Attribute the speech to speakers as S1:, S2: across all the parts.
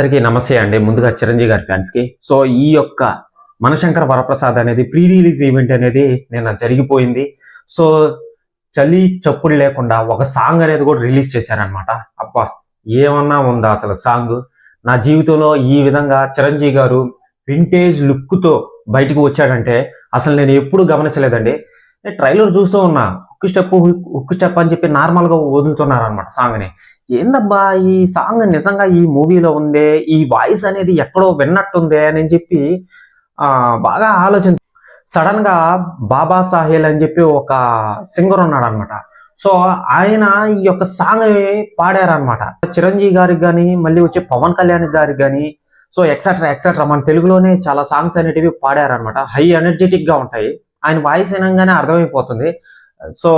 S1: అందరికీ నమస్తే అండి. ముందుగా చిరంజీవి గారి ఫ్యాన్స్కి సో ఈ యొక్క మనశంకర వరప్రసాద్ అనేది ప్రీ రిలీజ్ ఈవెంట్ అనేది నిన్న జరిగిపోయింది. సో చలి చప్పుడు లేకుండా ఒక సాంగ్ అనేది కూడా రిలీజ్ చేశారనమాట అబ్బా ఏమన్నా ఉందా అసలు సాంగ్ నా జీవితంలో ఈ విధంగా చిరంజీవి గారు వింటేజ్ లుక్తో బయటకు వచ్చాడంటే అసలు నేను ఎప్పుడు గమనించలేదండి. నేను ట్రైలర్ చూస్తూ ఉన్నా. హుక్ స్టెప్ హుక్ స్టెప్ అని చెప్పి నార్మల్గా వదులుతున్నారనమాట సాంగ్ని ఏందబ్బా ఈ సాంగ్ నిజంగా ఈ మూవీలో ఉందే? ఈ వాయిస్ అనేది ఎక్కడో విన్నట్టుందే అని చెప్పి బాగా ఆలోచన సడన్గా బాబా సాహెల్ అని చెప్పి ఒక సింగర్ ఉన్నాడు అనమాట సో ఆయన ఈ యొక్క సాంగ్ పాడారనమాట చిరంజీవి గారికి కానీ మళ్ళీ వచ్చి పవన్ కళ్యాణ్ గారికి కానీ సో ఎక్సెట్రా ఎక్సెట్రా మన తెలుగులోనే చాలా సాంగ్స్ అనేటివి పాడారనమాట హై ఎనర్జెటిక్గా ఉంటాయి. ఆయన వాయిస్ వినంగానే అర్థమైపోతుంది. సో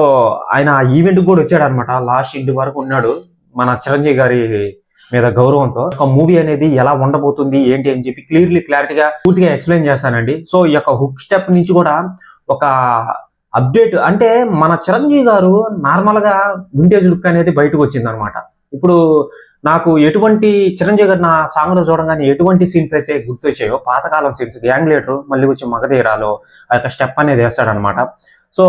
S1: ఆయన ఈవెంట్ కూడా వచ్చాడు అనమాట లాస్ట్ ఇంటి వరకు ఉన్నాడు. మన చిరంజీవి గారి మీద గౌరవంతో ఒక మూవీ అనేది ఎలా ఉండబోతుంది ఏంటి అని చెప్పి క్లియర్లీ క్లారిటీగా పూర్తిగా ఎక్స్ప్లెయిన్ చేస్తానండి. సో ఈ యొక్క హుక్ స్టెప్ నుంచి కూడా ఒక అప్డేట్ అంటే మన చిరంజీవి గారు నార్మల్గా వింటేజ్ లుక్ అనేది బయటకు వచ్చిందనమాట. ఇప్పుడు నాకు ఎటువంటి చిరంజీవి గారు నా సాంగ్లో చూడగానే ఎటువంటి సీన్స్ అయితే గుర్తొచ్చాయో పాతకాలం సీన్స్ గ్యాంగ్ మళ్ళీ వచ్చి మగధీరాలో ఆ యొక్క స్టెప్ అనేది వేస్తాడనమాట. సో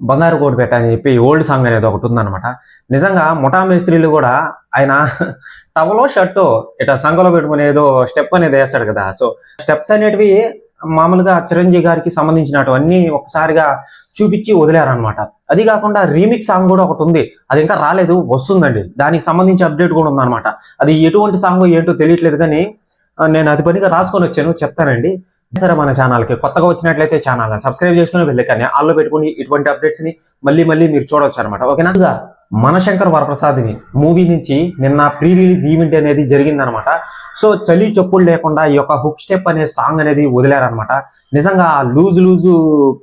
S1: బంగారు కోటి పెట్ట అని చెప్పి ఓల్డ్ సాంగ్ అనేది ఒకటి ఉందన్నమాట. నిజంగా ముఠా మేస్త్రీలు కూడా ఆయన టవలో షర్టు ఇట్లా సంఘలో పెట్టుకుని ఏదో స్టెప్ అనేది వేస్తాడు కదా. సో స్టెప్స్ అనేటివి మామూలుగా చిరంజీవి గారికి సంబంధించినటువన్నీ ఒకసారిగా చూపించి వదిలేరనమాట అది కాకుండా రీమిక్ సాంగ్ కూడా ఒకటి ఉంది. అది ఇంకా రాలేదు వస్తుందండి. దానికి సంబంధించి అప్డేట్ కూడా ఉందన్నమాట. అది ఎటువంటి సాంగ్ ఏంటో తెలియట్లేదు కానీ నేను అది పనిగా రాసుకొని వచ్చాను చెప్తానండి. సరే మన ఛానల్కి కొత్తగా వచ్చినట్లయితే ఛానల్ సబ్స్క్రైబ్ చేసుకుని కానీ ఆల్లో పెట్టుకుని ఇటువంటి అప్డేట్స్ని మళ్ళీ మళ్ళీ మీరు చూడవచ్చు అనమాట ఓకేనా? ఇదిగా మనశంకర్ వరప్రసాద్ని మూవీ నుంచి నిన్న ప్రీ రిలీజ్ ఈవెంట్ అనేది జరిగిందనమాట సో చలి చెప్పులు లేకుండా ఈ యొక్క హుక్ స్టెప్ అనే సాంగ్ అనేది వదిలారనమాట నిజంగా లూజ్ లూజు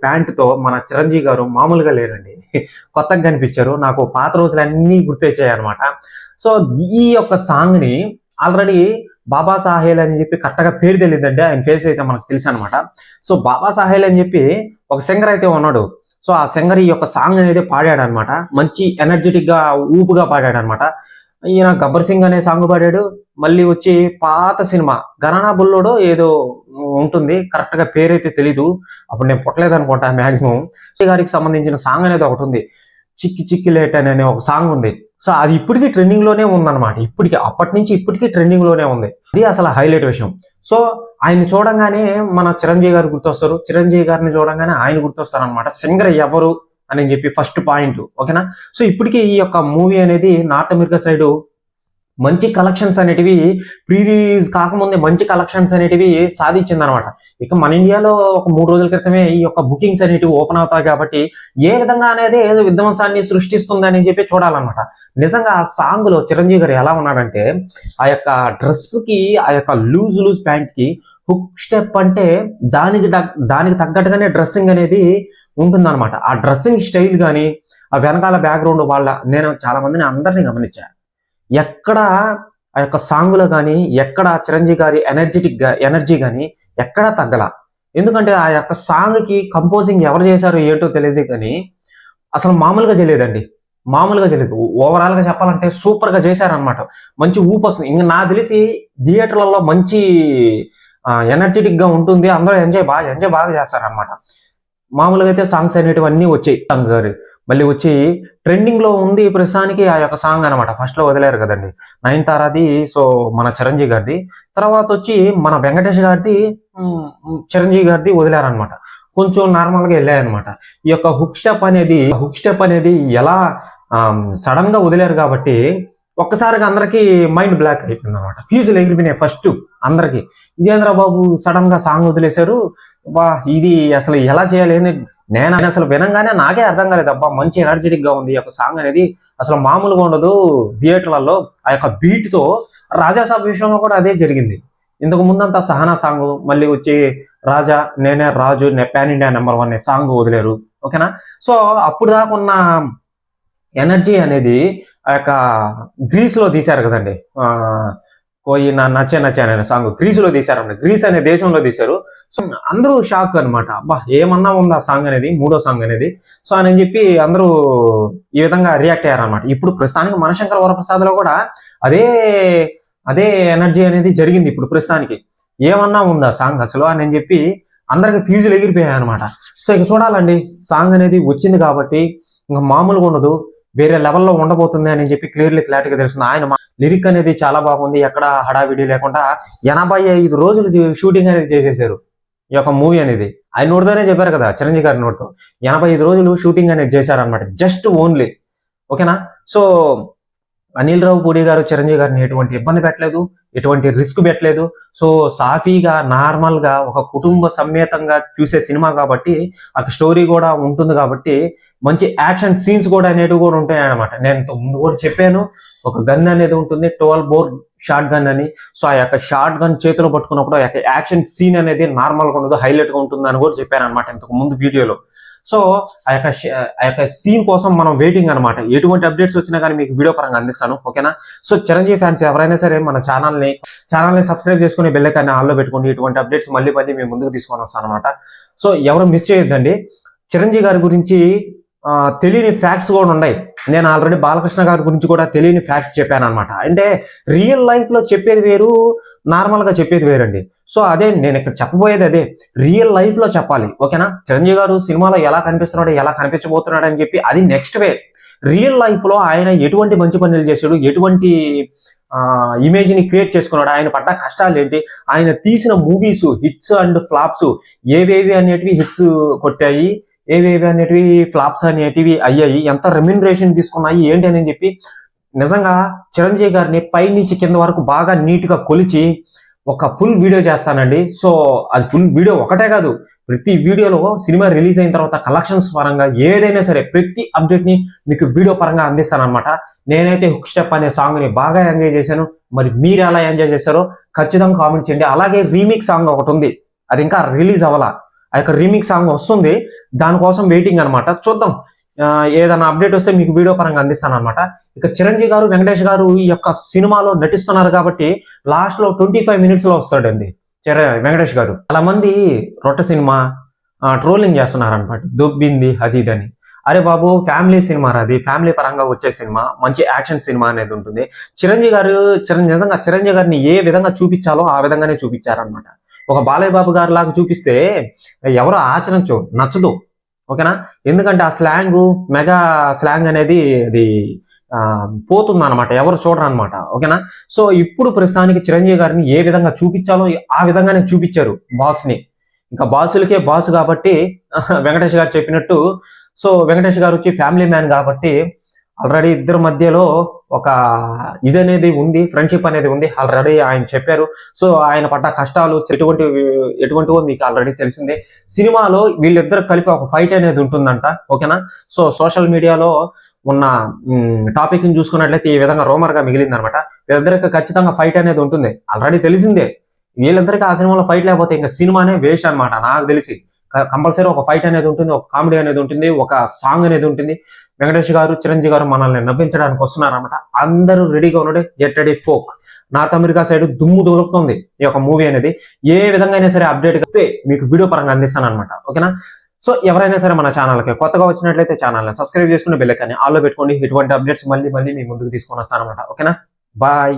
S1: ప్యాంటుతో మన చిరంజీవి గారు మామూలుగా లేరండి. కొత్తగా కనిపించారు. నాకు పాత రోజులన్నీ గుర్తొచ్చాయి అనమాట సో ఈ యొక్క సాంగ్ని ఆల్రెడీ బాబా సాహెల్ అని చెప్పి కరెక్ట్గా పేరు తెలియదండి. ఆయన ఫేస్ అయితే మనకు తెలుసు అనమాట సో బాబా సాహెల్ అని చెప్పి ఒక సింగర్ అయితే ఉన్నాడు. సో ఆ సింగర్ ఈ యొక్క సాంగ్ అనేది పాడాడు అనమాట మంచి ఎనర్జెటిక్గా ఊపుగా పాడాడు అనమాట ఈయన గబ్బర్ సింగ్ అనే సాంగ్ పాడాడు. మళ్ళీ వచ్చి పాత సినిమా గరానా బుల్లోడో ఏదో ఉంటుంది. కరెక్ట్గా పేరైతే తెలీదు. అప్పుడు నేను పుట్టలేదు అనుకుంటా మాక్సిమం గారికి సంబంధించిన సాంగ్ అనేది ఒకటి ఉంది. చిక్కి చిక్కి లేట్ అనే ఒక సాంగ్ ఉంది. సో అది ఇప్పటికీ ట్రెండింగ్లోనే ఉందన్నమాట. ఇప్పటికి అప్పటి నుంచి ఇప్పటికీ ట్రెండింగ్లోనే ఉంది. ఇది అసలు హైలైట్ విషయం. సో ఆయన చూడంగానే మన చిరంజీవి గారు గుర్తొస్తారు. చిరంజీవి గారిని చూడంగానే ఆయన గుర్తొస్తారనమాట సింగర్ ఎవరు అని చెప్పి ఫస్ట్ పాయింట్ ఓకేనా? సో ఇప్పటికీ ఈ యొక్క మూవీ అనేది నార్త్ అమెరికా సైడ్ మంచి కలెక్షన్స్ అనేటివి ప్రీ రిలీజ్ కాకముందే మంచి కలెక్షన్స్ అనేటివి సాధించింది అనమాట ఇక మన ఇండియాలో ఒక మూడు రోజుల క్రితమే ఈ యొక్క బుకింగ్స్ అనేటివి ఓపెన్ అవుతాయి కాబట్టి ఏ విధంగా అనేది ఏదో విధ్వంసాన్ని సృష్టిస్తుంది అని చెప్పి చూడాలన్నమాట. నిజంగా ఆ సాంగ్లో చిరంజీవి గారు ఎలా ఉన్నాడంటే ఆ యొక్క డ్రెస్కి ఆ యొక్క లూజ్ లూజ్ ప్యాంట్కి హుక్ స్టెప్ అంటే దానికి దానికి తగ్గట్టుగానే డ్రెస్సింగ్ అనేది ఉంటుందన్నమాట. ఆ డ్రెస్సింగ్ స్టైల్ కానీ ఆ వెనకాల బ్యాక్గ్రౌండ్ వాళ్ళ నేను చాలా మందిని అందరినీ గమనించాను ఎక్కడ ఆ యొక్క సాంగ్లో కానీ ఎక్కడ చిరంజీవి గారి ఎనర్జెటిక్గా ఎనర్జీ కానీ ఎక్కడా తగ్గల. ఎందుకంటే ఆ యొక్క సాంగ్కి కంపోజింగ్ ఎవరు చేశారో ఏంటో తెలియదు కానీ అసలు మామూలుగా చేయలేదండి. మామూలుగా చేయలేదు. ఓవరాల్గా చెప్పాలంటే సూపర్గా చేశారనమాట మంచి ఊపు వస్తుంది. ఇంకా నాకు తెలిసి థియేటర్లలో మంచి ఎనర్జెటిక్గా ఉంటుంది. అందరూ ఎంజాయ్ బాగా ఎంజాయ్ బాగా చేస్తారనమాట మామూలుగా అయితే సాంగ్స్ అనేటివన్నీ వచ్చాయి. సాంగ్ గారు మళ్ళీ వచ్చి ట్రెండింగ్లో ఉంది ప్రస్తుతానికి ఆ యొక్క సాంగ్ అనమాట ఫస్ట్లో వదిలేరు కదండి. నైన్ తారాది సో మన చిరంజీవి గారిది. తర్వాత వచ్చి మన వెంకటేష్ గారిది చిరంజీవి గారిది వదిలేరనమాట కొంచెం నార్మల్గా వెళ్ళాయన్నమాట. ఈ యొక్క హుక్ స్టెప్ అనేది హుక్ స్టెప్ అనేది ఎలా సడన్గా వదిలేరు కాబట్టి ఒక్కసారిగా అందరికీ మైండ్ బ్లాక్ అయిపోయింది అనమాట ఫ్యూజులు ఎగిరిపోయినాయి ఫస్ట్ అందరికి. ఇదేంద్ర బాబు సడన్గా సాంగ్ వదిలేశారు. బా ఇది అసలు ఎలా చేయాలి నేను అసలు వినంగానే నాకే అర్థం కాలేదు అబ్బా మంచి ఎనర్జెటిక్గా ఉంది ఈ యొక్క సాంగ్ అనేది. అసలు మామూలుగా ఉండదు థియేటర్లలో ఆ యొక్క బీట్తో రాజాసాబ్ విషయంలో కూడా అదే జరిగింది. ఇంతకు ముందంతా సహనా సాంగ్ మళ్ళీ వచ్చి రాజా నేనే రాజు pan India number one song వదిలేరు. ఓకేనా? సో అప్పుడు దాకా ఉన్న ఎనర్జీ అనేది ఆ యొక్క గ్రీస్లో తీశారు కదండి. పోయి నా నచ్చే నచ్చే సాంగ్ గ్రీస్లో తీశారు గ్రీస్ అనే దేశంలో తీశారు. సో అందరూ షాక్ అన్నమాట. అబ్బా ఏమన్నా ఉందా సాంగ్ అనేది? మూడో సాంగ్ అనేది. సో అని చెప్పి అందరూ ఈ విధంగా రియాక్ట్ అయ్యారనమాట ఇప్పుడు ప్రస్తుతానికి మనశంకర వరప్రసాద్లో కూడా అదే అదే ఎనర్జీ అనేది జరిగింది ఇప్పుడు ప్రస్తుతానికి. ఏమన్నా ఉందా సాంగ్ అసలు? అని చెప్పి అందరికి ఫీజులు ఎగిరిపోయాయి అనమాట సో ఇక చూడాలండి. సాంగ్ అనేది వచ్చింది కాబట్టి ఇంకా మామూలుగా ఉండదు. వేరే లెవెల్లో ఉండబోతుంది అని చెప్పి క్లియర్లీ క్లారిటీగా తెలుస్తుంది. ఆయన లిరిక్ అనేది చాలా బాగుంది. ఎక్కడ హడావిడి లేకుండా ఎనభై ఐదు రోజులు షూటింగ్ అనేది చేసేసారు ఈ యొక్క మూవీ అనేది. ఆయన నోటితోనే చెప్పారు కదా చిరంజీవి గారి నోటితో. ఎనభై ఐదు రోజులు షూటింగ్ అనేది చేశారనమాట జస్ట్ ఓన్లీ. ఓకేనా? సో అనిల్ రావు పూరి గారు చిరంజీవి గారిని ఎటువంటి ఇబ్బంది పెట్టలేదు ఎటువంటి రిస్క్ పెట్టలేదు. సో సాఫీగా నార్మల్గా ఒక కుటుంబ సమేతంగా చూసే సినిమా కాబట్టి ఆ స్టోరీ కూడా ఉంటుంది కాబట్టి మంచి యాక్షన్ సీన్స్ కూడా అనేటివి కూడా ఉంటాయి అనమాట నేను ముందు కూడా చెప్పాను ఒక గన్ అనేది ఉంటుంది ట్వెల్వ్ బోర్ షార్ట్ గన్ అని. సో ఆ యొక్క షార్ట్ గన్ చేతిలో పట్టుకున్నప్పుడు ఆ యొక్క యాక్షన్ సీన్ అనేది నార్మల్గా ఉండదు హైలైట్గా ఉంటుంది అని కూడా చెప్పాను అనమాట ఇంతకు ముందు వీడియోలో. సో ఆ యొక్క ఆ యొక్క సీన్ కోసం మనం వెయిటింగ్ అనమాట ఎటువంటి అప్డేట్స్ వచ్చినా కానీ మీకు వీడియో పరంగా అందిస్తాను ఓకేనా? సో చిరంజీవి ఫ్యాన్స్ ఎవరైనా సరే మన ఛానల్ని ఛానల్ని సబ్స్క్రైబ్ చేసుకుని బెల్ ఆల్లో పెట్టుకుని ఇటువంటి అప్డేట్స్ మళ్ళీ మళ్ళీ మేము ముందుకు తీసుకొని వస్తాను అనమాట సో ఎవరు మిస్ చేయొద్దండి. చిరంజీవి గారి గురించి తెలియని ఫ్యాక్ట్స్ కూడా ఉన్నాయి. నేను ఆల్రెడీ బాలకృష్ణ గారి గురించి కూడా తెలియని ఫ్యాక్ట్స్ చెప్పాను అనమాట అంటే రియల్ లైఫ్లో చెప్పేది వేరు నార్మల్గా చెప్పేది వేరండి. సో అదే నేను ఇక్కడ చెప్పబోయేది అదే. రియల్ లైఫ్లో చెప్పాలి. ఓకేనా? చిరంజీవి గారు సినిమాలో ఎలా కనిపిస్తున్నాడు ఎలా కనిపించబోతున్నాడు అని చెప్పి అది నెక్స్ట్ వే రియల్ లైఫ్లో ఆయన ఎటువంటి మంచి పనులు చేశాడు ఎటువంటి ఇమేజ్ని క్రియేట్ చేసుకున్నాడు ఆయన పడ్డ కష్టాలు ఏంటి ఆయన తీసిన మూవీస్ హిట్స్ అండ్ ఫ్లాప్స్ ఏవేవి అనేటివి హిట్స్ కొట్టాయి ఏవేవి అనేటివి ఫ్లాప్స్ అనేటివి అయ్యాయి? ఎంత రెమ్యూనరేషన్ తీసుకున్నాయి? ఏంటి అని చెప్పి నిజంగా చిరంజీవి గారిని పై నుంచి కింద వరకు బాగా నీట్గా కొలిచి ఒక ఫుల్ వీడియో చేస్తానండి. సో అది ఫుల్ వీడియో ఒకటే కాదు. ప్రతి వీడియోలో సినిమా రిలీజ్ అయిన తర్వాత కలెక్షన్స్ పరంగా ఏదైనా సరే ప్రతి అప్డేట్ని మీకు వీడియో పరంగా అందిస్తాను అనమాట నేనైతే హుక్ స్టెప్ అనే సాంగ్ని బాగా ఎంజాయ్ చేశాను. మరి మీరు ఎలా ఎంజాయ్ చేశారో ఖచ్చితంగా కామెంట్ చేయండి. అలాగే రీమిక్ సాంగ్ ఒకటి ఉంది. అది ఇంకా రిలీజ్ అవ్వాల. ఆ యొక్క రీమిక్ సాంగ్ వస్తుంది. దానికోసం వెయిటింగ్ అన్నమాట. చూద్దాం. ఏదైనా అప్డేట్ వస్తే మీకు వీడియో పరంగా అందిస్తాను అనమాట ఇక చిరంజీవి గారు వెంకటేష్ గారు ఈ యొక్క సినిమాలో నటిస్తున్నారు కాబట్టి లాస్ట్లో ట్వంటీ ఫైవ్ మినిట్స్లో వస్తాడండి. వెంకటేష్ గారు. చాలా మంది రొట్ట సినిమా ట్రోలింగ్ చేస్తున్నారు అనమాట దొబ్బింది అది ఇది అని. అరే బాబు ఫ్యామిలీ సినిమా అది. ఫ్యామిలీ పరంగా వచ్చే సినిమా మంచి యాక్షన్ సినిమా అనేది ఉంటుంది. చిరంజీవి గారు చిరంజీవి నిజంగా చిరంజీవి గారిని ఏ విధంగా చూపించాలో ఆ విధంగానే చూపించారనమాట ఒక బాలయ్య బాబు గారి లాగా చూపిస్తే ఎవరో ఆచరించు నచ్చదు. ఓకేనా? ఎందుకంటే ఆ స్లాంగ్ మెగా స్లాంగ్ అనేది అది పోతుంది అనమాట ఎవరు చూడరు అనమాట ఓకేనా? సో ఇప్పుడు ప్రస్తుతానికి చిరంజీవి గారిని ఏ విధంగా చూపించాలో ఆ విధంగానే చూపించారు బాస్ని ఇంకా బాసులకే బాస్ కాబట్టి వెంకటేష్ గారు చెప్పినట్టు సో వెంకటేష్ గారు వచ్చి ఫ్యామిలీ మ్యాన్ కాబట్టి ఆల్రెడీ ఇద్దరి మధ్యలో ఒక ఇది అనేది ఉంది ఫ్రెండ్షిప్ అనేది ఉంది. ఆల్రెడీ ఆయన చెప్పారు. సో ఆయన పడ్డ కష్టాలు ఎటువంటి ఎటువంటివో మీకు ఆల్రెడీ తెలిసిందే. సినిమాలో వీళ్ళిద్దరు కలిపి ఒక ఫైట్ అనేది ఉంటుందంట. ఓకేనా? సో సోషల్ మీడియాలో ఉన్న టాపిక్ని చూసుకున్నట్లయితే ఈ విధంగా రోమర్గా మిగిలింది అనమాట వీళ్ళిద్దరికి ఖచ్చితంగా ఫైట్ అనేది ఉంటుంది. ఆల్రెడీ తెలిసిందే. వీళ్ళిద్దరికి ఆ సినిమాలో ఫైట్ లేకపోతే ఇంకా సినిమానే వేస్ట్ అనమాట నాకు తెలిసి. కంపల్సరీ ఒక ఫైట్ అనేది ఉంటుంది ఒక కామెడీ అనేది ఉంటుంది ఒక సాంగ్ అనేది ఉంటుంది. వెంకటేష్ గారు చిరంజీవి గారు మనల్ని నవ్వించడానికి వస్తున్నారన్నమాట. అందరూ రెడీగా ఉన్నాడు get ready folk north America side దుమ్ము దొరుకుతుంది ఈ యొక్క మూవీ అనేది. ఏ విధంగా అయినా సరే అప్డేట్ వస్తే మీకు వీడియో పరంగా అందిస్తాను అనమాట ఓకేనా సో ఎవరైనా సరే మన ఛానల్కి కొత్తగా వచ్చినట్లయితే ఛానల్ని సబ్స్క్రైబ్ చేసుకుని బెల్లెక్కని ఆల్లో పెట్టుకోండి. ఇటువంటి అప్డేట్స్ మళ్ళీ మళ్ళీ మీ ముందుకు తీసుకొని వస్తాను అనమాట ఓకేనా బాయ్